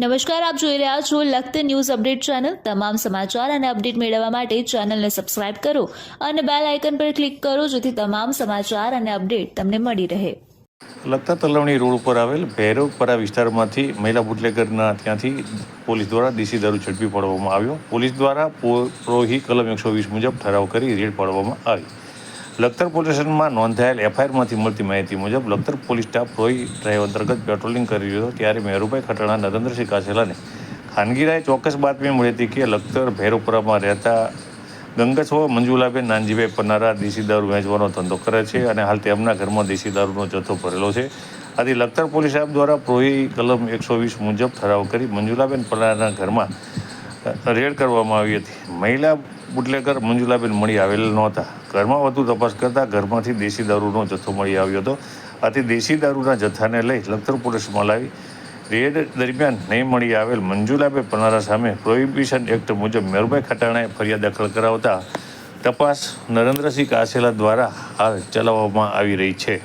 નમસ્કાર, આપ જોઈ રહ્યા છો લખત ન્યૂઝ અપડેટ ચેનલ. તમામ સમાચાર અને અપડેટ મેળવવા માટે ચેનલને સબસ્ક્રાઇબ કરો અને બેલ આઇકન પર ક્લિક કરો જેથી તમામ સમાચાર અને અપડેટ તમને મળી રહે. લખતા તલવણી રોડ ઉપર આવેલ ભૈરવપરા વિસ્તારમાંથી મહિલા બુટલેગરના ત્યાંથી પોલીસ દ્વારા દેશી દારૂ ઝડપી પાડવામાં આવ્યો. પોલીસ દ્વારા પ્રોહી કલમ એકસો વીસ મુજબ ઠરાવ કરી રેડ પાડવામાં આવી. લખતર પોલીસ સ્ટેશનમાં નોંધાયેલ એફઆઈઆરમાંથી મળતી માહિતી મુજબ લખતર પોલીસ સ્ટાફ રોહી ડ્રાઈવ અંતર્ગત પેટ્રોલિંગ કરી રહ્યો હતો ત્યારે મેરુભાઈ ખટણા, નરેન્દ્રસિંહ કાછેલાને ખાનગીરાએ ચોક્કસ બાતમી મળી હતી કે લખતર ભૈરવપુરામાં રહેતા ગંગસ મંજુલાબેન નાનજીભાઈ પન્નારા દેશી દારૂ વેચવાનો ધંધો કરે છે અને હાલ તેમના ઘરમાં દેશી દારૂનો જથ્થો ભરેલો છે. આથી લખતર પોલીસ સાહેબ દ્વારા પ્રોહી કલમ એકસો વીસ મુજબ ઠરાવ કરી મંજુલાબેન પન્નારાના ઘરમાં રેડ કરવામાં આવી હતી. મહિલા બુટલેકર મંજુલાબેન મળી આવેલ નહોતા. ઘરમાં વધુ તપાસ કરતાં ઘરમાંથી દેશી દારૂનો જથ્થો મળી આવ્યો હતો. આથી દેશી દારૂના જથ્થાને લઈ લખતર પોલીસમાં લાવી રેડ દરમિયાન નહીં મળી આવેલ મંજુલાબેન પનારા સામે પ્રોહિબિશન એક્ટ મુજબ મેરુભાઈ ખટાણાએ ફરિયાદ દાખલ કરાવતા તપાસ નરેન્દ્રસિંહ કાસેલા દ્વારા હાલ ચલાવવામાં આવી રહી છે.